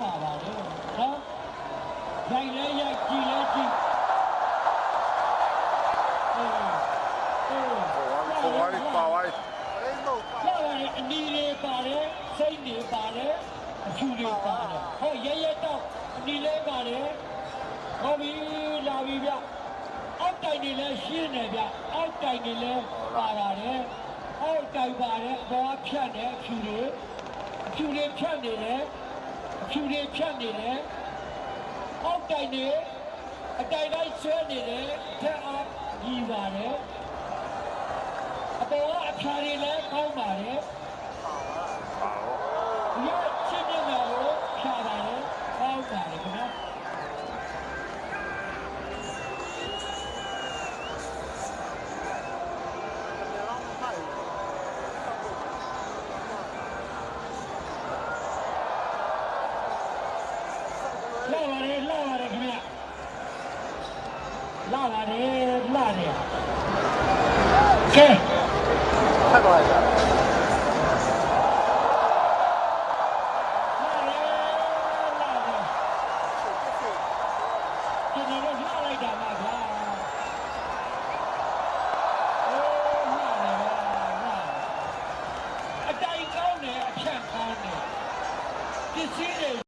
ပါပါလေနော်ရိုက်လဲရိုက်ကြည့်လဲကြည့်အေးအေးပေါ်ဝိုင်းပါဝိုင်းရပါတယ်အနီတွေပါတယ်စိတ်တွေပါတယ်အဖြူတွေပါတယ်ဟောရဲရဲတော့အနီလဲပါတယ်ဟောပြီလာပြီဗျအောက်တိုင်တွေလည်းရှင်းတယ်ဗျအောက်တိုင်တွေလည်းပါပါတယ်အောက်တိုင်ပါတယ်အပေါ်ကဖြတ်တယ်အဖြူတွေအဖြူတွေဖြတ်နေတယ်အ ဖြူတွေဖြတ်နေတယ်အောက်တိုင်တွေအတိုင်တိုင်းဆွဲနေတယ်ထက်အားကြီးပါတယ်အပေါ်ကအဖျားတွေလည်းကောင်းပါတယ်ပါတော့။ဒီ လာလာနေလာနေကဲဖတ်သွားရအောင်အတိုင်ကောင်းတယ်အဖြန့်ကောင်းတယ်ပစ္စည်းတွေ